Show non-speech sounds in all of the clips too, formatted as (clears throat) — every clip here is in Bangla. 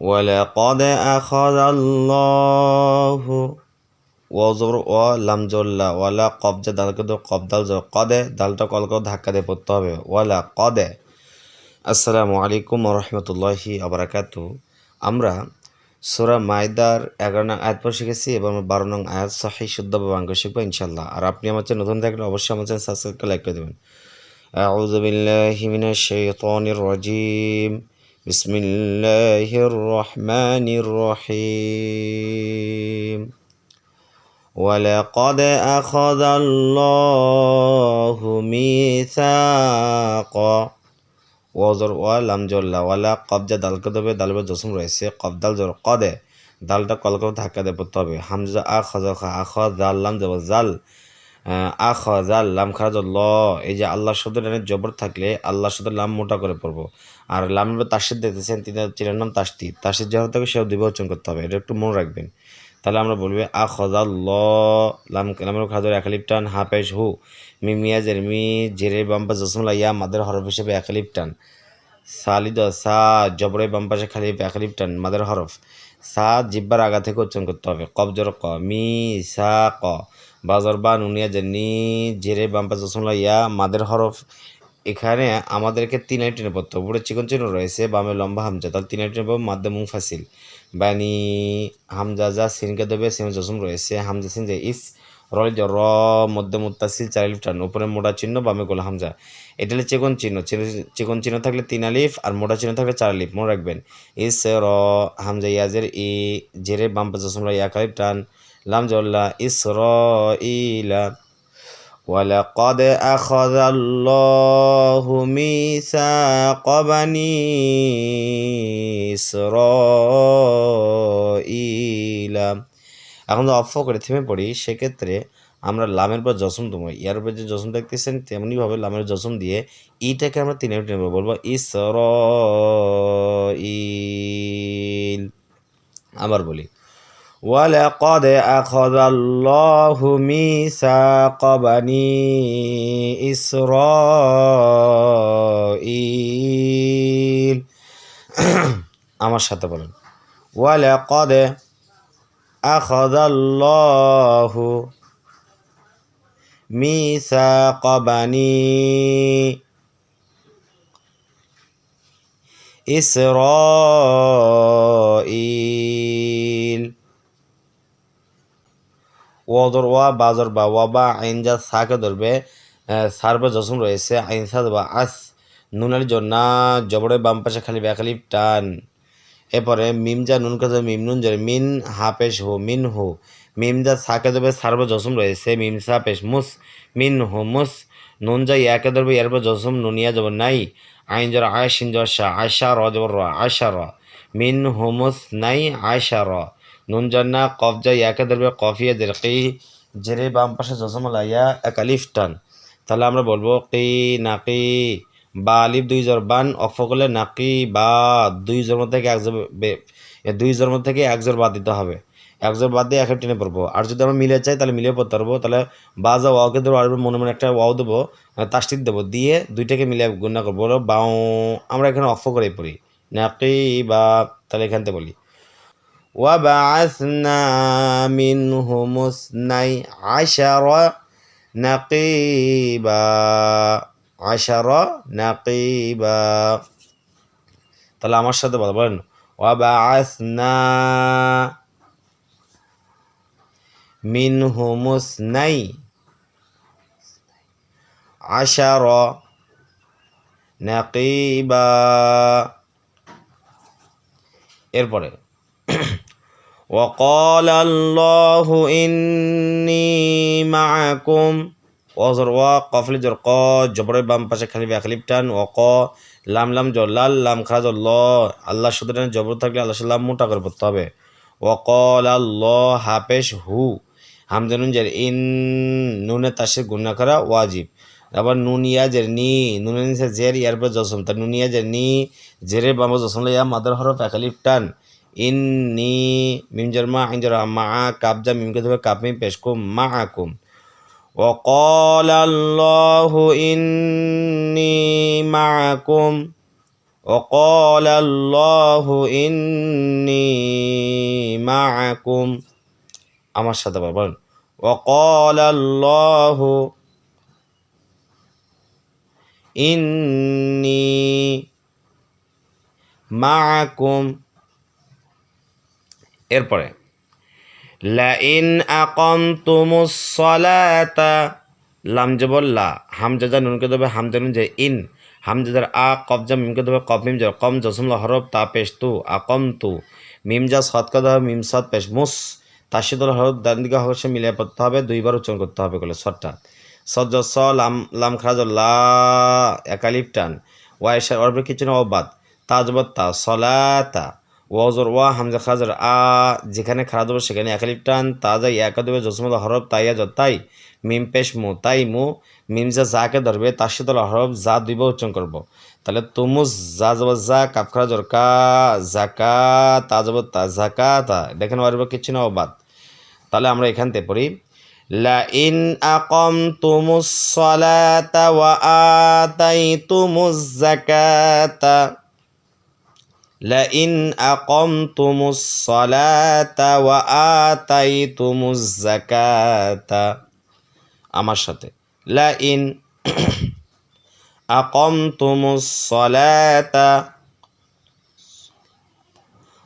ولقد أخذ الله ওয়াজর ও লামজল্লা ওয়ালা কবজা দালকে তো কবদাল জো কদে দালটা কলকে ধাক্কা দিয়ে পড়তে হবে ওয়ালা কদে আসসালামু আলাইকুম রহমতুল্লাহি আবরাকাতু আমরা সুরা মায়দার এগারো নং আয়াত পর শিখেছি এবং বারো নং আয়াত সহি শুদ্ধ বাঙ্গ শিখবো ইনশাল্লাহ আর আপনি আমার চ্যানেল নতুন থাকলে অবশ্যই আমার চ্যানেল সাবস্ক্রাইব করে লাইক করে দেবেন أعوذ بالله من الشيطان الرجيم بسم الله الرحمن الرحيم ولقد أخذ الله ميثاق ওজর ওয়া লাম জল্লা ওয়ালা কবজা দালকে দেবে দালবে জসম রয়েছে কবদাল জোর কদে দালটা কলকে ধাক্কা দিয়ে পড়তে হবে হামজা আ খজ খা আখ জাল লাম যাব জাল আখ জাল লাম খারাজ ল এই যে আল্লাহ শব্দের এনে জবর থাকলে আল্লাহ শব্দের লাম মোটা করে পড়ব। আর লামের তাসিদ দেখতেছেন তিনি চিনার নাম তাসতি তাসিদ যখন থাকে সেও বিবেচন করতে হবে। এটা একটু মনে রাখবেন। তাহলে আমরা বলব আ খজা ল লাম লামের খাজর একালিপ টান, হাফেজ হু মি মিয়া জের মি জেরে বাম্পা জসমলা ইয়া মাদের হরফ হিসেবে একালিপ টান। সালিদ সা, জবরে বাম পাশে খালি একালিপ টান, মাদের হরফ। সা, জিব্বার আগা থেকে উচ্চারণ করতে হবে। কবজর ক, মি, সা, ক। বাজর বা নুনিয়া যে নি জেরে বাম পাশে ইয়া মাদের হরফ এখানে আমাদেরকে তিন আইট হবে উপরে চিকন চিহ্ন রয়েছে, বামে লম্বা হামজা। তাহলে তিন আইট মাদ্দে মুং ফাসিল। বানি হামজা যা সিনকে দেবে সিন জসম রয়েছে। হামজা সিন যে ইস, রল র মধ্যে মুত্তাসিল চার আলিফ টান। উপরে মোটা চিহ্ন, বামে গোলা হামজা। এটা হলে চিকন চিহ্ন। চিকন চিহ্ন থাকলে তিন আলিফ আর মোটা চিহ্ন থাকলে চার আলিফ। মনে রাখবেন। ইস, র, হামজা ইয়াজের ই, জেরে বাম পাশে জসমরা ইয়াক আলিফ টান। লাম জল্লা ইস র ইলা ولقد أخذ الله ميثاق بني إسرائيل এখন তো অফ করে থেমে পড়ি সেক্ষেত্রে আমরা লামের পর জসম দেবো ইয়ার উপর যে জসম দেখতেছেন তেমনিভাবে লামের জসম দিয়ে ইটাকে আমরা তিনে নেব বলবো ইসর ইল আবার বলি ولقد أخذ الله ميثاق بني إسرائيل (clears throat) আমার সাথে বলেন ولقد أخذ الله ميثاق بني إسرائيل ওদর ওয়া, বাজর বা ওয়া বা, আইন যা সাকে ধরবে সার্বে জসম রয়েছে, আইন সাদ বা আস নুনালি জন্না জবরে বাম পাশে খালি ব্যাখালি টান। এরপরে মিম যা নুন কাজ, মিম নুন জরে, মিন হাফেশ হো, মিন হো। মিম যা সাকে ধরবে, সার্বে জসম রয়েছে, মিম সাপেশ মুস, মিন হো মুস। নুন যা ইয়াকে ধরবে ইয়ার পর জসম নুনিয়া যাব নাই। আইন জর আয়সিন জর শাহ আয়সা র, জবর র আয়সা র। মিন হোমুস নাই আয়সা র। নুন জন্না কফজা ইয়াকে ধরবে কফিয়া দের কি জেরে বাম পাশে জসমলা এক আলিফ টান। তাহলে আমরা বলব কি নাকি বা আলিফ দুই জর বান অফ করলে নাকি বা দুই জোর মধ্যে থেকে এক জোর দুই জোর মধ্যে থেকে এক জোর বাদ দিতে হবে। এক জোর বাদ দিয়ে এক টেনে পড়ব। আর যদি আমরা মিলে চাই, তাহলে মিলিয়ে পড়তে পারব। তাহলে বা যা ওয়াওকে ধরবো, আর মনে মনে একটা ওয়াও দেবো তাস্তিক দেবো, দিয়ে দুইটাকে মিলে গুণা করব। বাও, আমরা এখানে অফ করে পড়ি। নাকি বা, তাহলে এখান থেকে বলি। وبعثنا منهم اثني عشر نقيبا عشر نقيبا তাহলে আমার সাথে বলা বলেন وبعثنا منهم اثني عشر نقيبا এরপরে وقال الله إني معكم ওজর ওয়া কফলি জর ক জবরের বাম পাশে খালি ব্যাখালিপ টান ও ক লাম লাম জর লাল লাম খাজ ল আল্লাহ শুধু জবর থাকলে আল্লাহ লাম মোটা করে পড়তে হবে ও কল আল্লাহ হাফেশ হু হামদানুন জের ইন নুনে তাসে গুণা করা ওয়াজিব আবার নুন ইয়া জের নি নুনে নিচে জের ইয়ার পর জসম তা নুন ইয়া জের নি জেরে বাম জসম ইয়া মাদার হরফ একালিপ টান ইন্নি মিম জের মা আইন জের মা কাবজা মিমকে ধরে কাপ মিম পেশ কুম মা আকুম وقال الله إني معكم وقال الله إني معكم আমার সাথে আবার বলেন وقال الله إني معكم এরপরে, লাইন আকামতুমুস সালাতা লাম জবর লা হামজাদা নুনকে দেবে হামজা নুন যে ইন হামজাদার আ কবজা মিমকে দেবে কব মিম জর কম জসমলা হরফ, তা পেশ তু আকম তু মিম যা সৎকা দেবে, মিম সৎ পেশ মুস তাশিদুল হরফ ডান দিকে হর্ষে মিলিয়ে পড়তে হবে, দুইবার উচ্চারণ করতে হবে বলে সটটা সজ্জ স, লাম লাম খারাজ লা একালিপ টান ওয়াইশার অরবের কিছু না অবাদ তাজবত তা সলাতা। ওয়াজর ওয়া হামজা খাজার, আ, যেখানে খারাপ দেবো সেখানে একালিপ টান তাজা ইয়াকা দেবে জসমত হরফ তাইয়া তাই মিম পেশ মু, তাই মু, মিম যা যাকে ধরবে, তার সাথে হরফ যা দুইবার উচ্চারণ করব। তাহলে তুমুজ যা যাব যা কাপ খারাজর কা জাকা তাজব তা জাকা তা দেখেন ওয়ারবে কিছু না অবাদ তাহলে আমরা এখান থেকে পড়ি। লাইন আকামতুমুস সালাতা ওয়া আতাইতুমুজ যাকাতা লাইন আকামতুমুস সালাতা ওয়া আতাইতুমুজ যাকাতা আমার সাথে লাইন আকামতুমুস সালাতা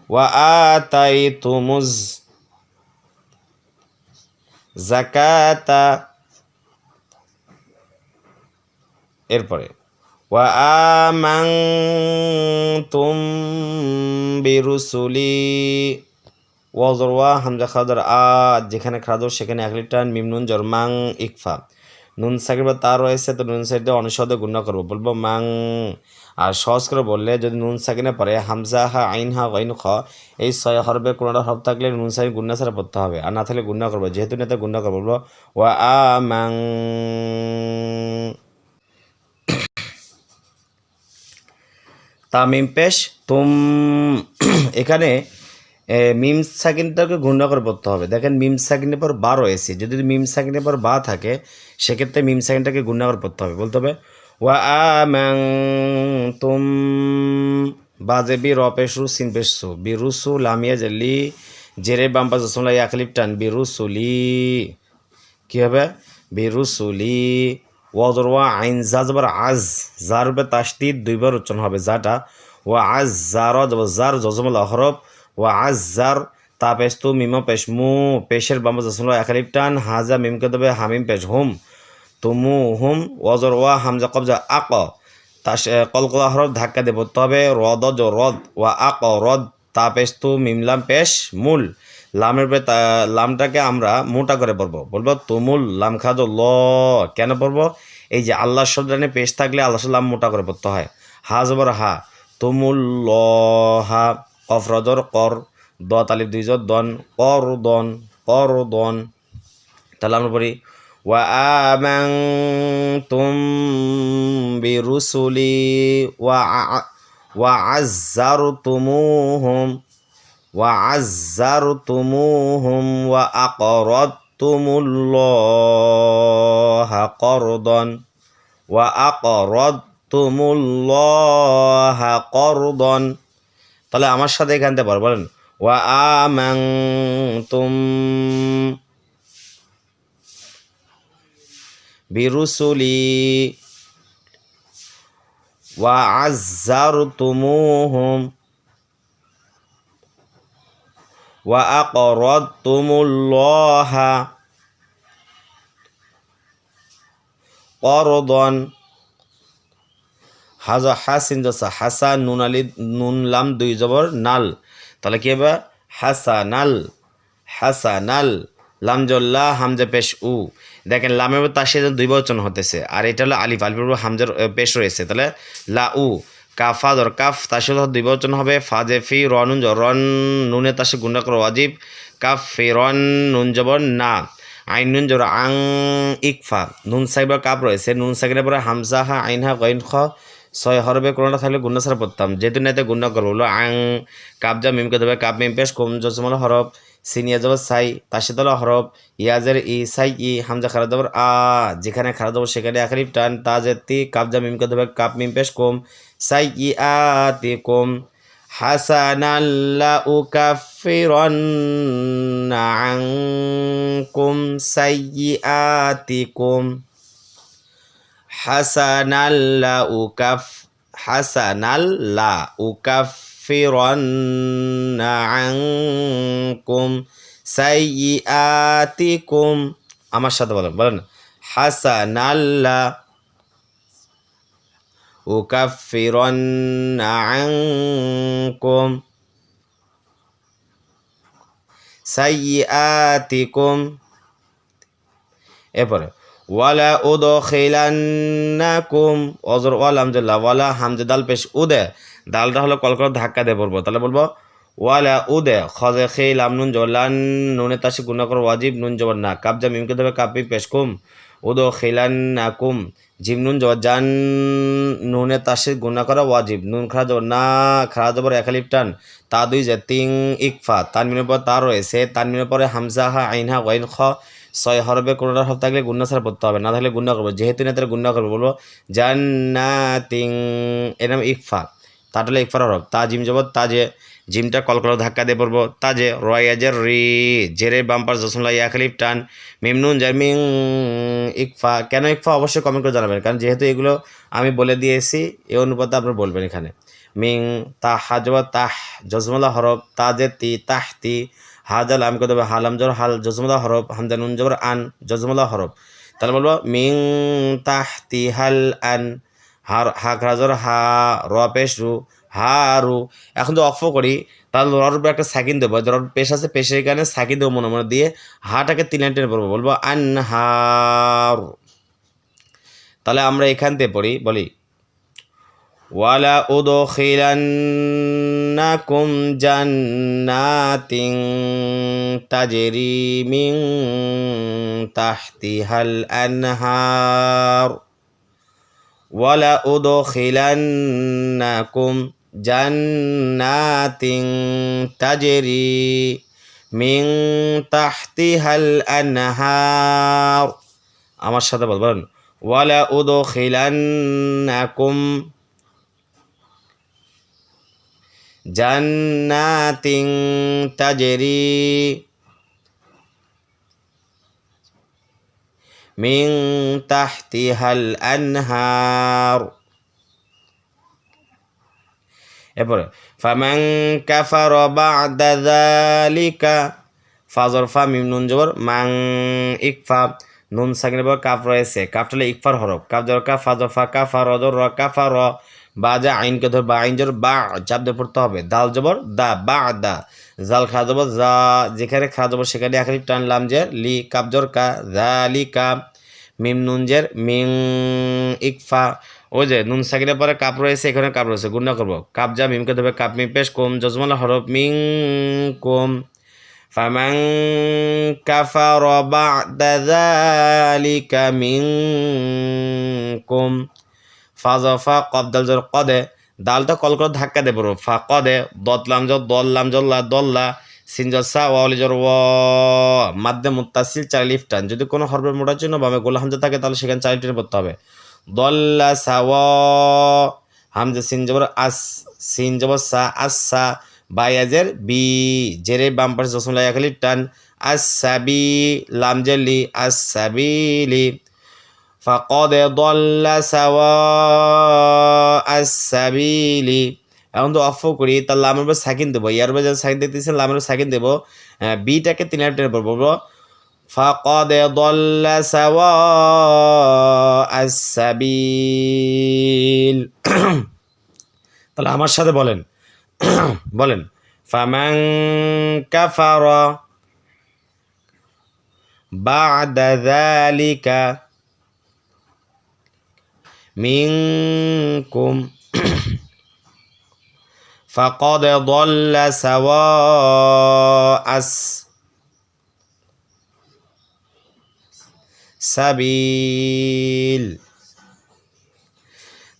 ওয়া আতাইতুমুজ জাকাতা এরপরে ওয়া আমানতুম বিরুসুলি ওয়াজর ওয়া হামজা খাদার আ যেখানে খাদর সেখানে এক লিটার মিম নুন জর মাং ইকফা। নুন সাকির বা তার রয়েছে, তো নুন সাইডে অনুষদে গুণ করব। বলব মাং। আর সহজ করে বললে, যদি নুন সাকিনে পরে হামজা হা, আইন হা, গাইন খ, এই ছয় হরবে কোনোটা হরফ থাকলে নুন সাকিন গুন্না ছাড়া পড়তে হবে। আর না থাকলে গুন্না করব, যেহেতু নেতা গুন্না করব, বলব, ওয়া আ মাং। তামিম পেশ, তুম, (clears throat) এখানে মিম সাকিনটাকে গুণা করে পড়তে হবে। দেখেন, মিম সাকিনের পর বা রয়েছে যদি মিম সাকিনের পর বা থাকে, সেক্ষেত্রে মিম সাকিনটাকে গুণা করে পড়তে হবে। বলতে হবে, ওয়া আমাং তুম বাজে বি র পেশু সিন পেশু বিরুসু লামিয়া জেলি জেরে বাম্পা জসমলা ইয়াকলিপ টান। বিরুসুলি কী হবে? বিরুসুলি ওয়াজর ওয়া আইন জা জবর আজ জার বে তাসদিদ দুইবার উচ্চারণ হবে। যাটা, ওয়া আজ জার জার জজমল হরফ ওয়া আজ জার তা পেশ তু মিম পেশ মু, পেশের বাম্বা জসমল একালিপ টান, হাজা মিমকে দেবে হামিম পেশ হুম, তুমু হুম ওয়াজর ওয়া হামজা কবজা আক তাস কলকলা হরফ ধাক্কা দেব। তবে রদ জ রদ, ওয়া আক রদ তা পেশ তু মিমলাম পেশ মূল। লামের লামটাকে আমরা মোটা করে পড়ব বলব, তুমুল লাম খাজ ল কেন পড়ব এই যে আল্লাহ শব্দানে পেশ থাকলে আল্লাহ লাম মোটা করে পড়তে হয়। হা জবর হা, তুমুল ল হা কফ রজর কর দ তালিব দুই জর দন, কর দন কর দন। তাহলে আমরা পড়ি, ওয়া আমানতুম বিরুসুলি, ওয়া আ- ওয়া আজ্জার তুমুহুম ওয়া আকরত তুমুল্লাহ করদন ওয়া আকরত তুমুল্লাহ করদন তাহলে আমার সাথে এখান পারো বলেন ওয়া আমাং তুম বিরুসুলি ওয়া আজ্জার তুমুহুম ওয়া আকরদ তুমুল্লাহা করদন হাজা হাসিন দসা হাসা নুন আলি, নুন লাম দুই জবর, নাল। তাহলে কি হবে? হাসা নাল হাসা নাল, লাম লামজল্লা হামজা পেশ উ। দেখেন, লামের তার সাথে দুই বচন হতেছে, আর এটা হলো আলিফ, আলিফের উপর হামজার পেশ রয়েছে। তাহলে লা উ। কাফা দর কাফ তার সাথে দুই বচন হবে। ফাজে ফি রনুন রন নুনে তার সাথে গুন্ডা করো ওয়াজিব। কাফ ফি রন নুন জবর না। আইন নুন জবর আং ইকফা নুন সাইবার কাপ রয়েছে নুন সাইকের পরে হামজা হা, আইন, হা, গইন, খ, ছয় হরবে কোনটা থাকলে গুন্ডা ছাড়া পড়তাম। যেহেতু নেতে গুন্ডা করব আং, কাপ যা মিমকে দেবে কাপ, মিম, পেশ, কম জসমল হরফ। সিনিয়া সাই, তাসিদল হরফ, ইয়াজের ই, সাই ই, হামজা খারা জবর আ, যেখানে খারা সেখানে আখারিফ টান, তাজের তি, কাবজা মিম দেবে কাপ মিম পেশ কম, সাই ই আতি কম। হাসানাল্লা উকাফিরান্না আনকুম সাইয়্যাতিকুম হাসানাল্লা উকাফ হাসানাল্লা উকাফিরান্না আনকুম সাইয়্যাতিকুম আমার সাথে বলেন বলেন হাসানাল্লা أكفرن عنكم سيئاتكم এরপরে ওয়ালা উদখিলান্নাকুম। অজর ওয়াল হামদুলিল্লাহ, ওয়ালা হামজে দাল পেশ উদে। দালটা হলো কলকল ধাক্কা দিয়ে পড়ব। তাহলে বলব, ওয়ালা উদে খজে খে লাম নুন জলান নুনে তাসি গুণা কর, ওয়াজিব নুন জবর না। কাবজা মিমকে দেবে, কাপি পেশ কুম। উদো খিলান্নাকুম জিম নুন জান নুনে তাসি গুণা করা, ওয়াজিব নুন খারা জবর না। খারা জবর একালিপ টান। তা দুই যে তিং ইকফা। তানমিনের পর তা রয়েছে। তানমিনের পরে হামজা হা, আইন হা, ওয়াইন খ। ছয় হরবে কোনোটা হরফ থাকলে গুন্না ছাড়া পড়তে হবে, না থাকলে গুন্না করব। যেহেতু না তাহলে গুন্না করব, বলব জান্নাতিং, এর নাম ইকফা তাহলে ইকফার হরফ। তা জিম যাব তা যে জিমটা কলকল ধাক্কা দিয়ে পড়ব তাজে রয়াজের রি জেরে বাম্পার জসমলা ইয়াখালিফ টান, মিমনুন জামিং ইকফা। কেন ইকফা? অবশ্যই কমেন্ট করে জানাবেন, কারণ যেহেতু এগুলো আমি বলে দিয়েছি, এই অনুপাতে আপনারা বলবেন এখানে। মিং তাহ হাজবা তাহ জসমলা হরফ তাজে তি, তাহ তি হাজাল আমি কত হালাম জর হাল জজমলা হরফ হামজা নুন জবর আন জজমলা হরফ তাহলে বলব, মিং তাহ তি হাল আন, হার হা খাজর হা, র পেশ রু, হা রু। এখন তো অফ করি, তাহলে রর উপরে একটা সাকিন দেবো। রর পেশ আছে, পেশের এখানে সাকিন দেবো মনে মনে দিয়ে হাটাকে তিন লাইন টেনে পড়ব। বলব আন হার তাহলে আমরা এখান থেকে পড়ি, বলি ওয়ালা উদখিলান্নাকুম জান্নাতিন তাজরি মিন তাহতিহাল আনহার। ওয়ালা উদখিলান্নাকুম তাজরি মিন তাহতিহাল আনহার। আমার সাথে বল, বলেন। ওয়ালা উদখিলান্নাকুম জান্নাতিন তাজরি মিন তাহতিহাল আনহার। এরপরে, ফামান কাফার বা'দা যালিকা, ফাজর, ফা, মিম, নুন, জবর, মাং, ইকফা, নুন, সাকিনের পর কাফ রয়েছে। কাফটালে ইকফার হরফ। কাফ জর কাফ ফাজর, ফা কাফা রজর র কাফা র বা যা আইনকে ধর, বা আইন জোর, বা চাপ দিয়ে পড়তে হবে। দাল জবর, দা, বা, দা। জাল খা জবর যা যেখানে খা জবর, সেখানে আখারি টানলাম যে লি, কাপ, জর, কা দা লি কা মিম, নুন, জের, মিং ইকফা ওই যে, নুন সাকিনের পরে কাপ রয়েছে এখানে কাপ রয়েছে, গুণা করব। কাপ যা মিমকে ধরবে কাপ, মিম পেশ, কম জজমালা হরফ, মিং, কম। ফামাং কাফার বা'দা যালিকা মিনকুম ফাজফা কবদাল জোর কদে, দালটা কল করে ধাক্কা দেবো ফা কদে দতলাম জল দল্লাম জল্লা দল্লা সিনজসা ওয়ালি জোর ও। মাধ্যে মুত্তাসিল চার লিফটান যদি কোনো হরফের মোটার জন্য বামে গোলা হামজা থাকে, তাহলে সেখানে চার টেনে পড়তে হবে। দল্লা সাওয়া হামজা, সিন জবর আস, সিন জবর সা, আসা বায়াজের বি। জেরে বাম পাশে জসমলা একালি টান। আসাবি লামজেলি আসাবিলি فقد ضل سواء السبيل এখন তো অফ করি তার লামের উপর সাকিন দেবো ইয়ার উপর যখন সাকিন দেখতেছি লামের উপর সাকিন দেবো বিটাকে তিন হাজার টেনে পড়বো বলবো فقد ضل سواء السبيل তাহলে আমার সাথে বলেন বলেন ফামান কাফারা بعد ذلك منكم فقد ضل سواء السبيل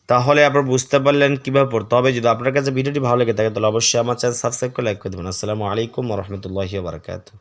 তাহলে আপনারা বুঝতে পারলেন কীভাবে পড়তে হবে যদি আপনার কাছে ভিডিওটি ভালো লেগে থাকে তাহলে অবশ্যই আমার চ্যানেল সাবস্ক্রাইব করে লাইক করে দেবেন আসসালামু আলাইকুম রহমতুল্লাহি বারকাতুহ